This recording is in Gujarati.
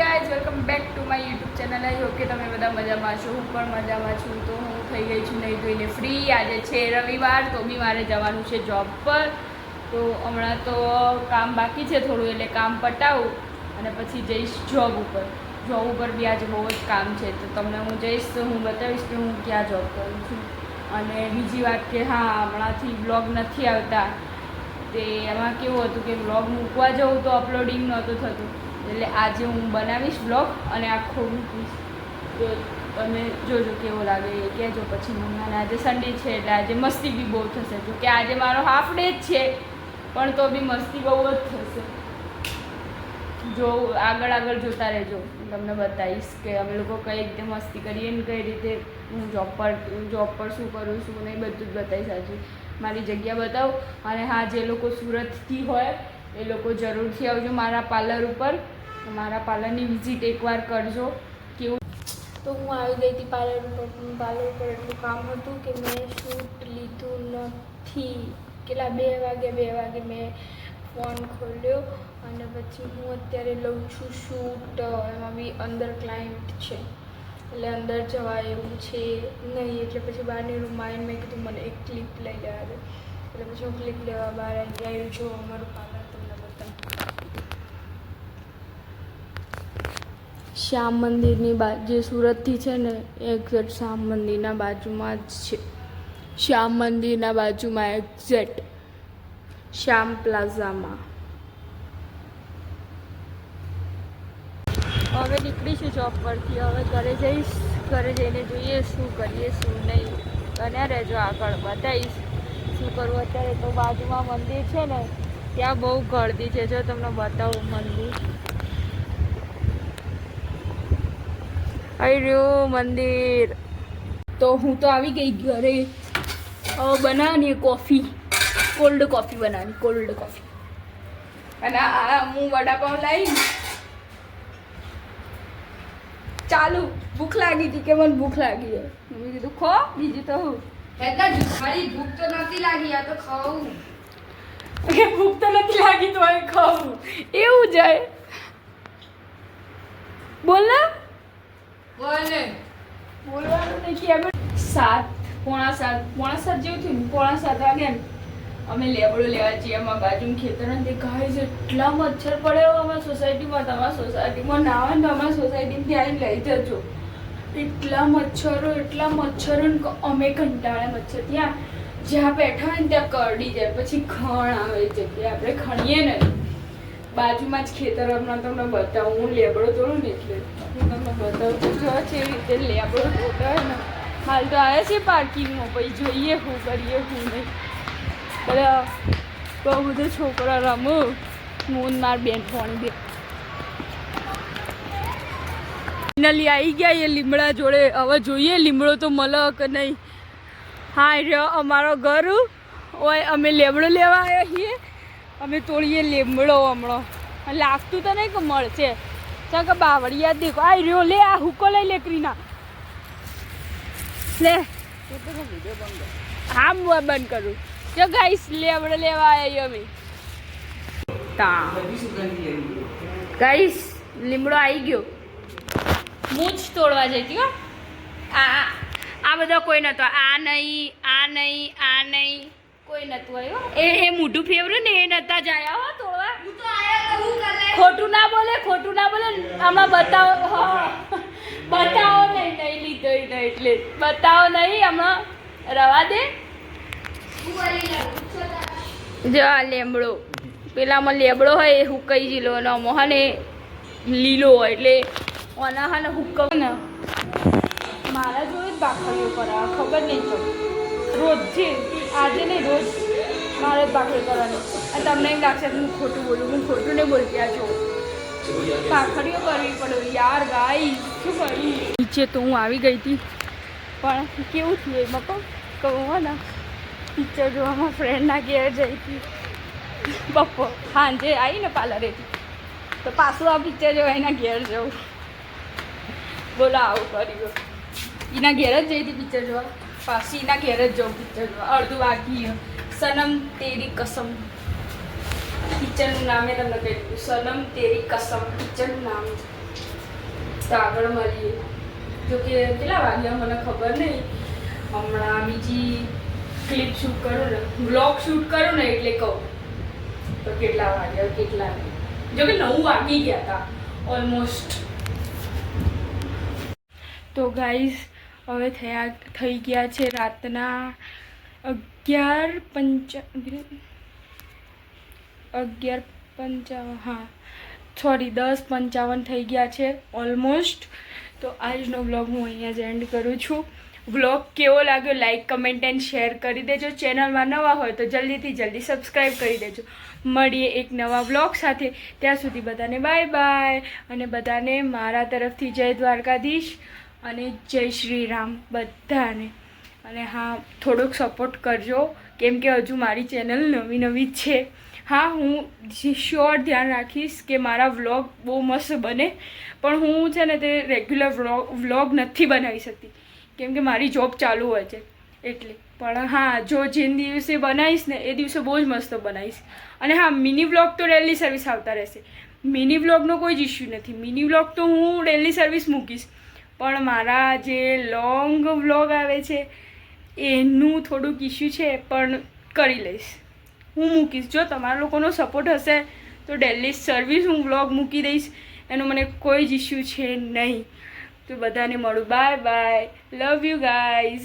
Guys welcome back to my YouTube channel I hope કે તમે બધા મજામાં છો. હું પણ મજામાં છું. તો હું થઈ ગઈ છું નહીં ધોઈને ફ્રી આજે છે રવિવાર, તો બી મારે જવાનું છે જોબ પર. તો હમણાં તો કામ બાકી છે થોડું, એટલે કામ પટાવું અને પછી જઈશ જોબ ઉપર. જોબ ઉપર બી આજે બહુ જ કામ છે. તો તમને હું જઈશ, તો હું બતાવીશ કે હું ક્યાં જોબ કરું છું. અને બીજી વાત કે હા, હમણાંથી બ્લોગ નથી આવતા. તે એમાં કેવું હતું કે બ્લોગ મૂકવા જવું તો અપલોડિંગ નહોતું થતું. એટલે આજે હું બનાવીશ બ્લોગ અને આખો મૂકીશ તો તમે જોજો કેવો લાગે, એ કહેજો. પછી મમ્માને આજે સન્ડે છે એટલે આજે મસ્તી બી બહુ થશે. જો કે આજે મારો હાફ ડે જ છે, પણ તો બી મસ્તી બહુ જ થશે. જો આગળ આગળ જોતા રહેજો. તમને બતાવીશ કે અમે લોકો કઈ રીતે મસ્તી કરીએ ને કઈ રીતે હું જોબ પર જોબ પર શું કરું છું ને બધું જ બતાવીશ આજે. મારી જગ્યા બતાવું. અને હા, જે લોકો સુરતથી હોય, એ લોકો જરૂરથી આવજો મારા પાર્લર ઉપર. મારા પાર્લરની વિઝિટ એકવાર કરજો. કેવું? તો હું આવી ગઈ હતી પાર્લર પર પાર્લર પર એટલું કામ હતું કે મેં શૂટ લીધું નથી. કેટલા બે વાગે બે વાગે મેં ફોન ખોલ્યો અને પછી હું અત્યારે લઉં છું શૂટ. એમાં બી અંદર ક્લાયન્ટ છે. એટલે અંદર જવાય એવું છે નહીં. એટલે પછી બહારની રૂમમાં આવીને મેં કીધું, મને એક ક્લિપ લઈ લેવા દે એટલે પછી હું ક્લિપ લેવા બહાર આવી છું અમારું પાર્લર તમને બતાવું શ્યામ મંદિરની બાજુ જે સુરતથી છે ને એક્ઝેક્ટ શ્યામ મંદિરના બાજુમાં જ છે. શ્યામ મંદિરના બાજુમાં એક્ઝેક્ટ શ્યામ પ્લાઝામાં. હવે નીકળીશું જોબ પરથી. હવે ઘરે જઈશ. ઘરે જઈને જોઈએ શું કરીએ, શું નહીં. બન્યા રહેજો આગળ. બતાવીશ શું કરવું અત્યારે તો બાજુમાં મંદિર છે ને, ત્યાં બહુ ગળદી છે. જો તમને બતાવું મંદિર. આવી રહ્યું મંદિર. તો હું તો આવી ગઈ ઘરે. બનાવવાની કોફી. કોલ્ડ કોફી બનાવવાની કોલ્ડ કોફી. અને આ હું વડાપાઉં લાવી ચાલુ. ભૂખ લાગી હતી કે મને ભૂખ લાગી છે? મેં કીધું ખો બીજું તો હું. મારી ભૂખ તો નથી લાગી આ તો ખાવું કે ભૂખ તો નથી લાગી તો હવે ખાવું એવું જાય બોલ ને. બોલે બોલવાનું નહીં કે અમે સાત, પોણા સાત પોણા સાત જેવું થયું પોણા સાત વાગે અમે લેબડો લેવા જઈએ, અમારા બાજુમાં ખેતર તે ગાય છે એટલા મચ્છર પડે હવે સોસાયટીમાં તમારા સોસાયટીમાં ના આવે ને અમારી સોસાયટીમાંથી આવીને લઈ જજો. એટલા મચ્છરો એટલા મચ્છરો ને અમે કંટાળે મચ્છર. ત્યાં જ્યાં બેઠા હોય ને, ત્યાં કરડી જાય, પછી ખણ આવે જગ્યાએ આપણે ખણીએ ને બાજુમાં જ ખેતર તમને બતાવું. હું લેબડો તોડું ને એટલે હું તમને બતાવું જો છે રીતે લેબડો તોડાય ને, હાલ તો આવ્યા છે પાર્કિંગમાં. પછી જોઈએ હું કરીએ શું નહીં. બધા બહુ બધો છોકરો રમું. હું માર બેન ફોન બે. ફાઇનલી આવી ગયા એ લીમડા જોડે. હવે જોઈએ લીમડો તો મળે કે નહીં. હા રહ્યો અમારો ઘર. ઓય, અમે લેબડો લેવા આવ્યા છીએ. અમે તોડીએ લીમડો હમણાં. લાગતું તો નહીં કે મળશે. ચાલ કે બાવળિયા દેખો. આ રહ્યો, લે આ હુકો લઈ લે ક્રીના લે. હા, હું બંધ કરું. જો ગાઈસ, લેવડે લેવા આવ્યો અમે. તા. ગાઈસ, લીમડો આવી ગયો. હું જ તોડવા જઈતી હો. આ આ બધા કોઈ નતો. આ નહીં આ નહીં આ નહીં. કોઈ નતું આવ્યો. એ એ મોઢું ફેવર્યું ને એ નતા જાય. હો તોડવા. હું તો આયા તો હું કરે ખોટું ના બોલે ખોટું ના બોલે આમાં બતાવો હા બતાવો નહીં નહીં લીધો નહીં એટલે બતાવો નહીં આમાં રવા દે. જો આ લેમડો. પેલામાં લેબડો હોય એ હુકાઈ જીલો અને આમાં હે લીલો હોય એટલે ઓના હા ને હુકવ ને મારા જોડે જ બાખડીઓ પર આ ખબર નહીં રોજ છે આજે નહીં, રોજ મારે જ ભાખરી કરવાની. અને તમને એમ લાગશે હું ખોટું બોલું, હું ખોટું નહીં બોલતી આ છું ભાખરીઓ કરવી પડે યાર ગાઈ શું કરી નીચે તો હું આવી ગઈ હતી, પણ કેવું થયું એમાં કહું કહું ને. પિક્ચર જોવામાં ફ્રેન્ડના ઘેર જઈ હતી. બપોર સાંજે આવી ને પાર્લરેથી. તો પાછું આ પિક્ચર જોવા એના ઘેર જવું બોલો, આવું કર્યું. એના ઘેર જ જઈ હતી પિક્ચર જોવા. એના ઘેર જ જવું પિક્ચર અડધું વાગી સનમ તેરી કસમ. પિક્ચરનું નામ તમને કહી સનમ તેરી કસમ. પિક્ચરનું નામ. તો આગળ મળીએ. જો કે કેટલા વાગ્યા? મને ખબર નહીં. હમણાં બીજી ક્લિપ શૂટ કરું ને. બ્લોગ શૂટ કરું ને એટલે કહું. તો કેટલા વાગ્યા? કેટલા નહીં? જો કે નવ વાગી ગયા હતા ઓલમોસ્ટ તો ગાઈઝ હવે થયા, થઈ ગયા છે રાતના અગિયાર પંચા, અગિયાર પંચાવન હા સોરી દસ પંચાવન થઈ ગયા છે ઓલમોસ્ટ તો આજનો વ્લોગ હું અહીંયા જ એન્ડ કરું છું. વ્લોગ કેવો લાગ્યો લાઈક કમેન્ટ એન્ડ શેર કરી દેજો. ચેનલમાં નવા હોય તો જલ્દીથી જલ્દી સબસ્ક્રાઈબ કરી દેજો. મળીએ એક નવા વ્લોગ સાથે. ત્યાં સુધી બધાને બાય બાય અને બધાને મારા તરફથી જય દ્વારકાધીશ. અને જય શ્રી રામ બધાને. અને હા, થોડોક સપોર્ટ કરજો, કેમ કે હજુ મારી ચેનલ નવી નવી છે. હા, હું શ્યોર ધ્યાન રાખીશ કે મારા વ્લોગ બહુ મસ્ત બને, પણ હું છે ને તે રેગ્યુલર વ્લોગ વ્લોગ નથી બનાવી શકતી. કેમ કે મારી જોબ ચાલુ હોય છે, એટલે. પણ હા, જો જે દિવસે બનાવીશ ને, એ દિવસે બહુ જ મસ્ત બનાવીશ. અને હા મિની વ્લોગ તો ડેલી સર્વિસ આવતા રહેશે. મિની વ્લોગનો કોઈ જ ઇશ્યુ નથી. મિની વ્લોગ તો હું ડેલી સર્વિસ મૂકીશ. પણ મારા જે લોંગ વ્લોગ આવે છે, એનું થોડુંક ઇશ્યુ છે, પણ કરી લઈશ. હું મૂકીશ. જો તમારા લોકોનો સપોર્ટ હશે, તો ડેલી સર્વિસ હું વ્લોગ મૂકી દઈશ. એનો મને કોઈ જ ઇશ્યુ છે નહીં. તો બધાને મળું. Bye bye love you guys